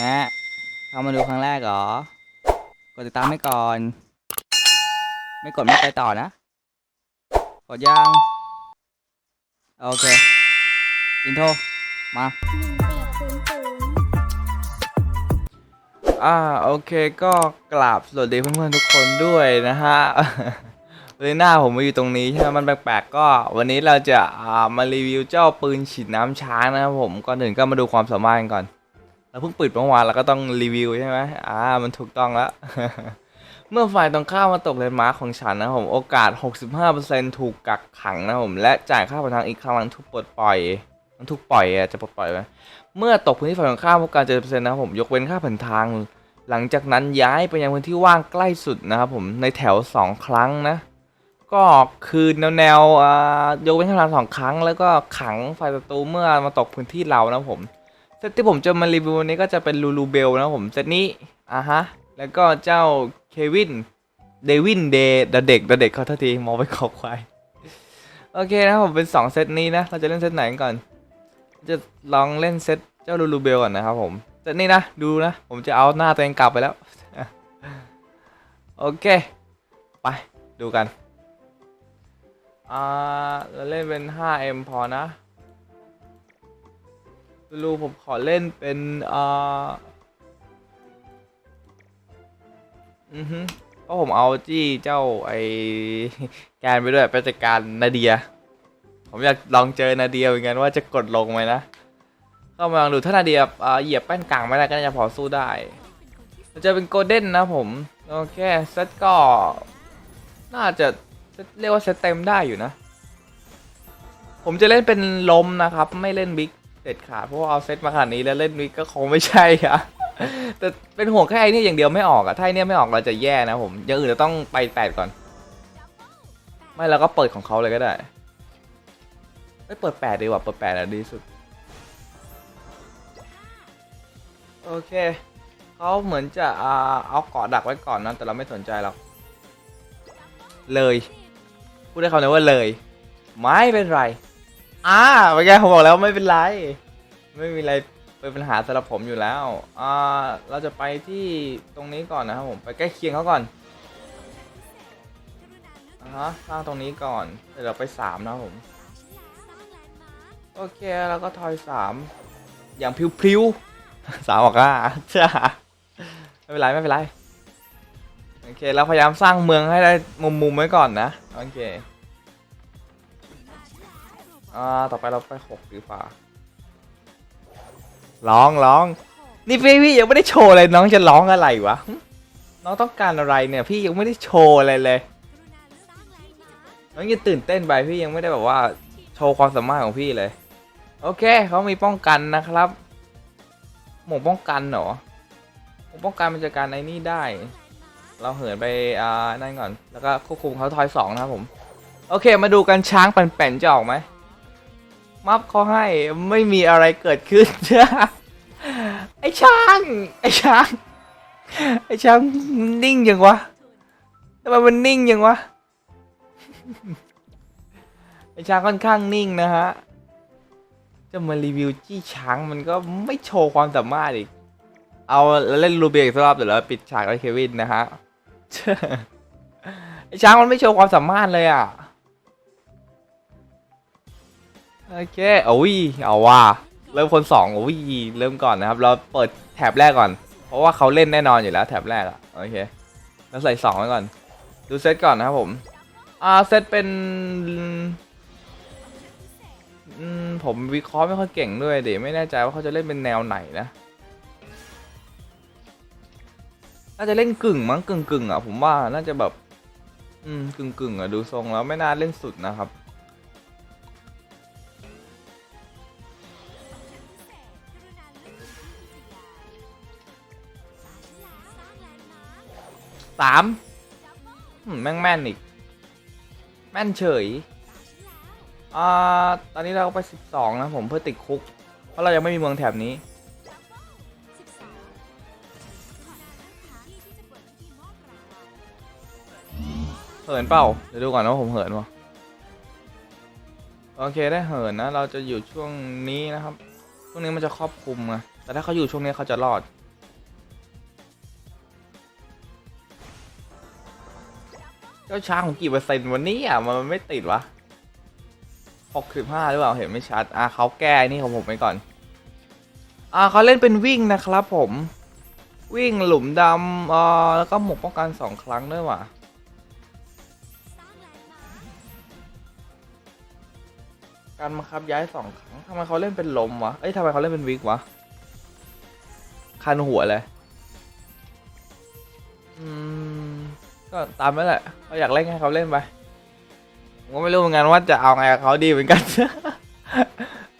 นะเข้ามาดูครั้งแรกเหรอ กดติดตามให้ก่อน ไม่กดไม่ไปต่อนะ กดยัง โอเค อินโทร มาอ่าโอเคก็กราบสวัสดีเพื่อนๆทุกคนด้วยนะฮะวันนี้หน้าผมมาอยู่ตรงนี้ใช่ไหมมันแปลกๆก็ วันนี้เราจะามารีวิวเจ้าปืนฉีดน้ำช้างนะครับผมก่อนอื่นก็มาดูความสามารถกันก่อน เราเพิ่งปิดเมื่อวานเราก็ต้องรีวิวใช่ไหมอ่า มันถูกต้องแล้ว เมื่อฝ่ายตรงข้ามมาตกเลนมาร์คของฉันนะผม โอกาส 65%ถูกกักขังนะผม และจ่ายค่าผ่านทางอีกครั้งถูกปลดปล่อย มันถูกปล่อยอะจะปลดปล่อยไหมเมื่อตกพื้นที่ฝ่ายตรงข้ามโอกาส70%นะครับผม ยกเว้นค่าผ่านทาง หลังจากนั้นย้ายไปยังพื้นที่ว่างใกล้สุดนะครับผม ในแถว 2 ครั้งนะ ก็คือแนวแนวอ่ายกเว้นค่าผ่านทางสองครั้ง แล้วก็ขังฝ่ายศัตรูเมื่อมาตกพื้นที่เรานะผม เซตที่ผมจะมารีวิววันนี้ก็จะเป็นลูลูเบลนะผมเซตนี้อะฮะ แล้วก็เจ้าเควินเดวินเดย์เด็กเด็กเขาท่าทีมองไปขอบควายโอเคนะผมเป็น 2 เซตนี้นะ เราจะเล่นเซตไหนกันก่อน จะลองเล่นเซตเจ้าลูลูเบลก่อนนะครับผมเซตนี้นะ ดูนะ ผมจะเอาหน้าตัวเองกลับไปแล้ว โอเค ไป ดูกัน อ่า เราเล่นเป็น 5M พอนะ ลูผมขอเล่นเป็นอ่าอือฮึเพราะผมเอาจี้เจ้าไอแกนไปด้วยไปจัดการนาเดีย ผมอยากลองเจอนาเดียเหมือนกันว่าจะกดลงไหมนะก็มาลองดูถ้านาเดียเหยียบแป้นกลางไม่ได้ก็จะพอสู้ได้จะเป็นโกลเด้นนะผมโอเคเซตก็ น่าจะเรียกว่าเซตเต็มได้อยู่นะ ผมจะเล่นเป็นลมนะครับ ไม่เล่นบิ๊ก เด็ดขาดเพราะว่าเอาเซตมาขนาดนี้แล้วเล่นวิกก็คงไม่ใช่อะแต่เป็นห่วงแค่ไอ้นี่อย่างเดียวไม่ออกอะถ้าไอ้นี่ไม่ออกเราจะแย่นะผมอย่างอื่นเราต้องไปแปดก่อน ไม่เราก็เปิดของเขาเลยก็ได้ไม่เปิดแปดดีกว่าเปิดแปดอะดีสุด โอเคเขาเหมือนจะอ่าเอาเกาะดักไว้ก่อนนะแต่เราไม่สนใจหรอกเลยพูดได้คำเดียวว่าเลย ไม่เป็นไร อ่าเมื่อกี้ผมบอกแล้วไม่เป็นไร ไม่มีอะไรเป็นปัญหาสำหรับผมอยู่แล้วอ่าเราจะไปที่ตรงนี้ก่อนนะครับผมไปใกล้เคียงเขาก่อนอ่าฮะสร้างตรงนี้ก่อนเดี๋ยวเราไปสามนะครับผมโอเคแล้วก็ทอยสามอย่างพริ้วๆสามบอกว่าจ้าไม่เป็นไรไม่เป็นไรโอเคเราพยายามสร้างเมืองให้ได้มุมๆไว้ก่อนนะโอเค อ่า ต่อไปเราไปหกดีกว่าร้องร้อง นี่พี่พี่ยังไม่ได้โชว์เลยน้องจะร้องอะไรวะ น้องต้องการอะไรเนี่ย พี่ยังไม่ได้โชว์อะไรเลย น้องยังตื่นเต้นไปพี่ยังไม่ได้แบบว่า โชว์ความสามารถของพี่เลย โอเคเขามีป้องกันนะครับ หมวกป้องกันเหรอหมวกป้องกันมันจะการไอ้นี่ได้ เราเหินไปอ่านั่นก่อน แล้วก็ควบคุมเขาทอยสองนะครับผม โอเค มาดูกันช้างปั่นๆจะออกไหม มัฟเขาให้ไม่มีอะไรเกิดขึ้น ไอช้าง ไอช้าง ไอช้างนิ่งยังวะทำไมมันนิ่งยังวะ ไอช้างค่อนข้างนิ่งนะฮะ จะมารีวิวจี้ช้างมันก็ไม่โชว์ความสามารถอีก เอาแล้วเล่นรูเบียอีกสักรอบเดี๋ยวเราปิดฉากไว้เควินนะฮะ ไอช้างมันไม่โชว์ความสามารถเลยอะ โอเคโอ้ยเอาว่าเริ่มคนสองโอ้ยเริ่มก่อนนะครับ เราเปิดแถบแรกก่อน เพราะว่าเขาเล่นแน่นอนอยู่แล้วแถบแรกอะโอเคแล้วใส่สองไว้ก่อน ดูเซตก่อนนะครับผม อ่าเซตเป็นอืมผมวิเคราะห์ไม่ค่อยเก่งด้วยเดี๋ยวไม่แน่ใจว่าเขาจะเล่นเป็นแนวไหนนะน่าจะเล่นกึ่งมั้งกึ่งกึ่งอะผมว่าน่าจะแบบ อืมกึ่งกึ่งอะดูทรงแล้วไม่น่าเล่นสุดนะครับ สามแม่งแม่นอีก แม่นเฉยอ่าตอนนี้เราไปสิบสองนะผมเพื่อติดคุก เพราะเรายังไม่มีเมืองแถบนี้เหินเปล่าเดี๋ยวดูก่อนว่าผมเหินวะโอเคได้เหินนะ เราจะอยู่ช่วงนี้นะครับ ช่วงนี้มันจะครอบคลุมไงแต่ถ้าเขาอยู่ช่วงนี้เขาจะรอด เจ้าช้างของกี่เปอร์เซ็นต์วันนี้อะมันไม่ติดวะหกสิบห้าหรือเปล่าเห็นไม่ชัด อะเขาแก้นี่ของผมไปก่อน อ่าเขาเล่นเป็นวิ่งนะครับผมวิ่งหลุมดำอ่าแล้วก็หมกป้องกันสองครั้งด้วยว่ะการบังคับย้ายสองครั้งทำไมเขาเล่นเป็นลมวะ เอ้ยทำไมเขาเล่นเป็นวิกวะ คันหัวเลย อืม ก็ตามนั้นแหละเขาอยากเล่นให้เขาเล่นไปผมก็ไม่รู้เหมือนกันว่าจะเอาไงกับเขาดีเหมือนกัน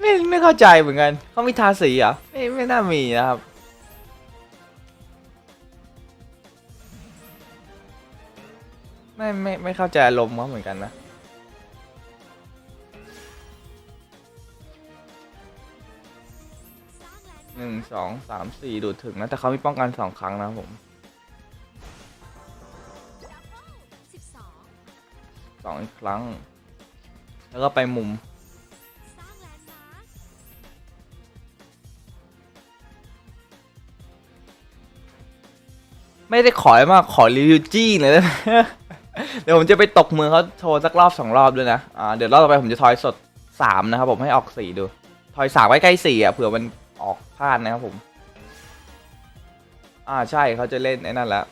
ไม่ไม่เข้าใจเหมือนกัน เขามีทาสีเหรอไม่ไม่น่ามีนะครับไม่ไม่ไม่เข้าใจอารมณ์เขาเหมือนกันนะหนึ่งสองสามสี่ดูดถึงนะแต่เขามีป้องกันสองครั้งนะผม สองอีกครั้ง แล้วก็ไปมุม ไม่ได้ขออะไรมากขอรีวิวจี้เลยนะเดี๋ยวผมจะไปตกมือเขาโชว์สักรอบสองรอบด้วยนะ อ่า เดี๋ยวรอบต่อไปผมจะทอยสดสามนะครับผมให้ออกสี่ดู ทอยสามไว้ใกล้สี่อะเผื่อมันออกพลาดนะครับผม อ่าใช่เขาจะเล่นไอ้นั่นแล้ว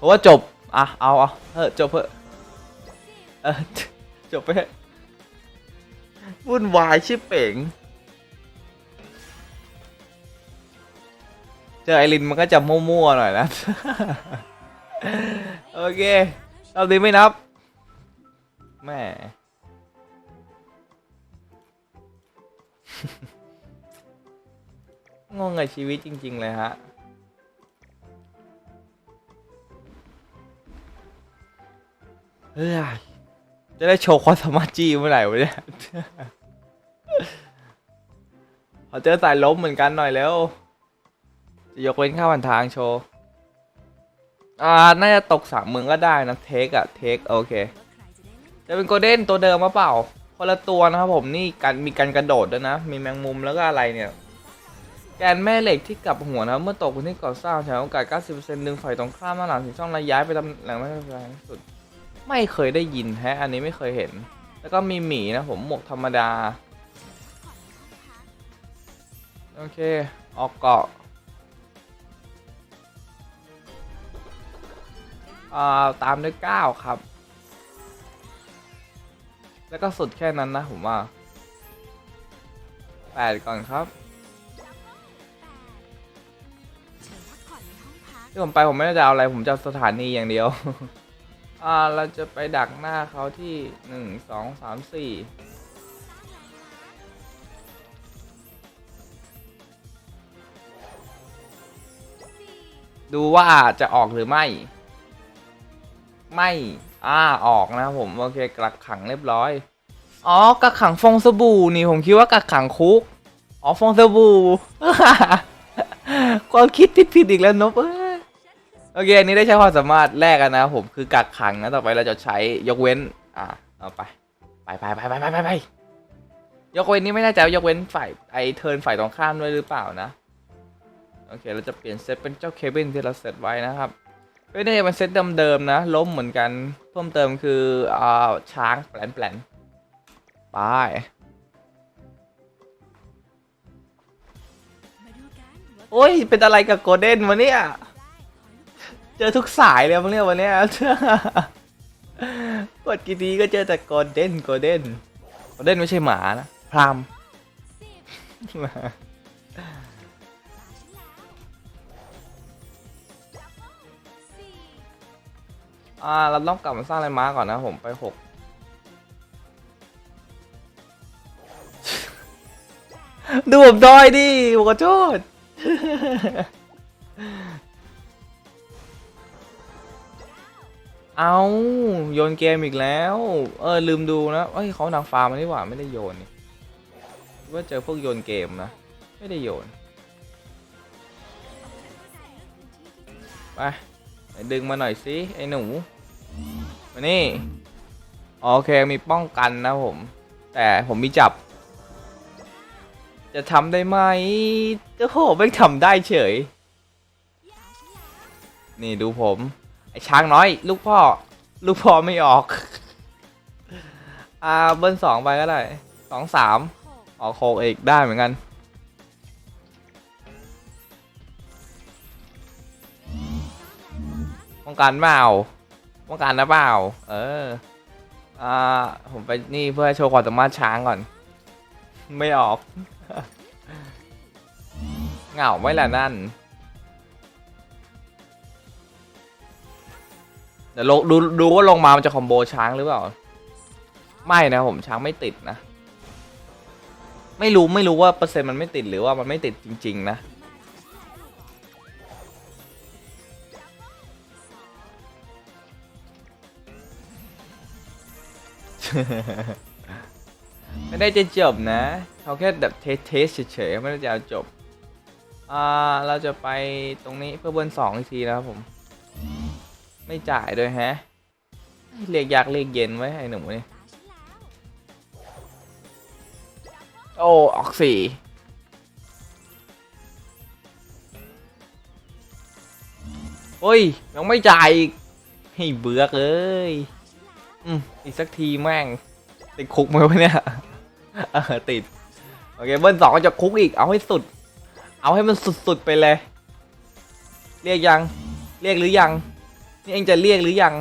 เพราะว่าจบ อะ เอาเอาเออจบเถอเออจบไปเถอวุ่นวายชิบเป๋งเจอไอรินมันก็จะมั่วๆหน่อยนะ โอเคเราดีไม่นับแม่งงกับชีวิตจริง ๆ เลยฮะ เฮ้ยจะได้โชว์ความสามารถจี้เมื่อไหร่วะเนี่ยขอเจอสายล้มเหมือนกันหน่อยแล้ว จะยกเว้นข้าวันทางโชว์ อ่า น่าจะตกสามเมืองก็ได้นะ เทคอะเทคโอเค จะเป็นโกลเด้นตัวเดิมมาเปล่า คนละตัวนะครับผมนี่การมีการกระโดดด้วยนะ มีแมงมุมแล้วก็อะไรเนี่ย แกนแม่เหล็กที่กลับหัวนะ เมื่อตกบนที่ก่อสร้างใช้โอกาส 90%ดึงฝ่ายตรงข้ามมาหลังถึงช่องระย้ายไปตำแหน่งไม่แรงที่สุด ไม่เคยได้ยินแฮะ อันนี้ไม่เคยเห็น แล้วก็มีหมีนะผมหมวกธรรมดา โอเค ออกเกาะอ่าตามด้วย 9 ครับ แล้วก็สุดแค่นั้นนะผมว่า 8 ก่อนครับเชิญพักผ่อนในห้องพักที่ผมไปผมไม่ได้จะเอาอะไร ผมจะเอาสถานีอย่างเดียว อ่าเราจะไปดักหน้าเขาที่1 2 3 4ดูว่าจะออกหรือไม่ ไม่อ่าออกนะครับผม โอเคกักขังเรียบร้อย อ๋อกักขังฟองสบู่นี่ผมคิดว่ากักขังคุก อ๋อฟองสบู่ความคิดผิดๆอีกแล้วนบเอ้ย โอเคอันนี้ได้ใช้ความสามารถแรกกันนะผมคือกักขังนะต่อไปเราจะใช้ยกเว้น อ่าเอาไปไปไปไปไปไปไปไปยกเว้นนี่ไม่แน่ใจว่ายกเว้นฝ่ายไอเทิร์นฝ่ายตรงข้ามด้วยหรือเปล่านะโอเคเราจะเปลี่ยนเซตเป็นเจ้าเคบินที่เราเซตไว้นะครับไม่ได้เป็นเซตเดิมๆนะล้มเหมือนกันเพิ่มเติมคืออ่าช้างแปลนแปลนไปโอ้ยเป็นอะไรกับโกลเด้นวะเนี่ย เจอทุกสายเลยมั้งเนี่ยวันเนี้ยกดกี่ทีก็เจอแต่โกลเด้นโกลเด้นโกลเด้นไม่ใช่หมานะพรามอ่าเราต้องกลับมาสร้างอะไรม้าก่อนนะผมไปหกดูผมดอยดิผมขอโทษ เอาโยนเกมอีกแล้ว เออลืมดูนะเอ้ยเขานางฟ้ามานี่หว่าไม่ได้โยนนี่ว่าเจอพวกโยนเกมนะ ไม่ได้โยน ไปดึงมาหน่อยสิไอ้หนูมานี่โอเคมีป้องกันนะผม แต่ผมมีจับ จะทำได้ไหมโอ้โหไม่ทำได้เฉย นี่ดูผม ไอช้างน้อย ลูกพ่อ ลูกพ่อไม่ออก อ่าเบิ้ลสองไปก็ได้สองสามออกโคกอีกได้เหมือนกันป้องกันเปล่าป้องกันนะเปล่า เออ อ่า ผมไปนี่เพื่อโชว์ความสามารถช้างก่อน ไม่ออก เหงาไม่ละนั่น เดี๋ยวลงดูดูว่าลงมามันจะคอมโบช้างหรือเปล่า ไม่นะผมช้างไม่ติดนะ ไม่รู้ไม่รู้ว่าเปอร์เซ็นต์มันไม่ติดหรือว่ามันไม่ติดจริง ๆ นะไม่ได้จะจบนะเขาแค่แบบเทสเฉยๆไม่ได้จะจบอ่าเราจะไปตรงนี้เพื่อเบิ้ลสองอีกทีนะครับผม ไม่จ่ายด้วยฮะเรียกยากเรียกเย็นไว้ให้หนุ่มนี่โอ้ออกสี่โอ้ยยังไม่จ่ายอีกให้เบือกเอ้ยอืมอีกสักทีแม่ง ติดคุกไหมวะเนี่ยเออติด โอเคเบิ้ลสองจะคุกอีกเอาให้สุด เอาให้มันสุดๆไปเลย เรียกยัง เรียกหรือยัง นี่เองจะเรียกหรือยัง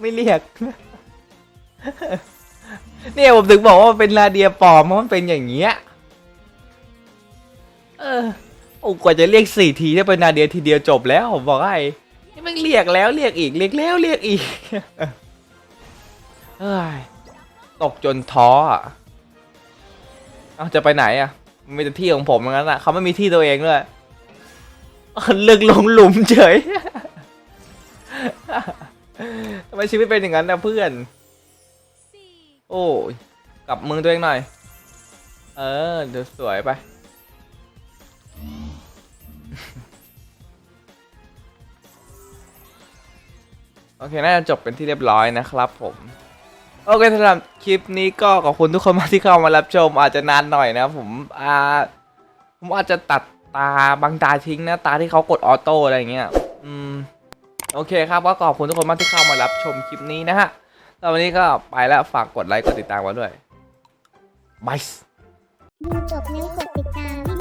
ไม่เรียก เนี่ยผมถึงบอกว่าเป็นลาเดียปลอมเพราะมันเป็นอย่างเงี้ย เออโอ้กว่าจะเรียกสี่ทีได้เป็นนาเดียทีเดียวจบแล้วผมบอกให้นี่มันเรียกแล้วเรียกอีกเรียกแล้วเรียกอีกเฮ้ยตกจนท้ออะเอาจะไปไหนอะมันมีแต่ที่ของผมงั้นอะเขาไม่มีที่ตัวเองด้วยอ้าวลึกลงหลุมเฉย ทำไมชีวิตเป็นอย่างนั้นนะเพื่อน โอ้ยกลับมือตัวเองหน่อย เออเดี๋ยวสวยไป โอเค น่าจะจบเป็นที่เรียบร้อยนะครับผมโอเคสำหรับคลิปนี้ก็ขอบคุณทุกคนมากที่เข้ามารับชม อาจจะนานหน่อยนะผมอ่าผมอาจจะตัดตาบางตาทิ้งนะ ตาที่เขากดออโต้อะไรเงี้ย อืม โอเคครับก็ขอบคุณทุกคนมากที่เข้ามารับชมคลิปนี้นะฮะแล้ววันนี้ก็ไปแล้วฝากกดไลค์กดติดตามไว้ด้วยบาย ดูจบแล้วกดติดตาม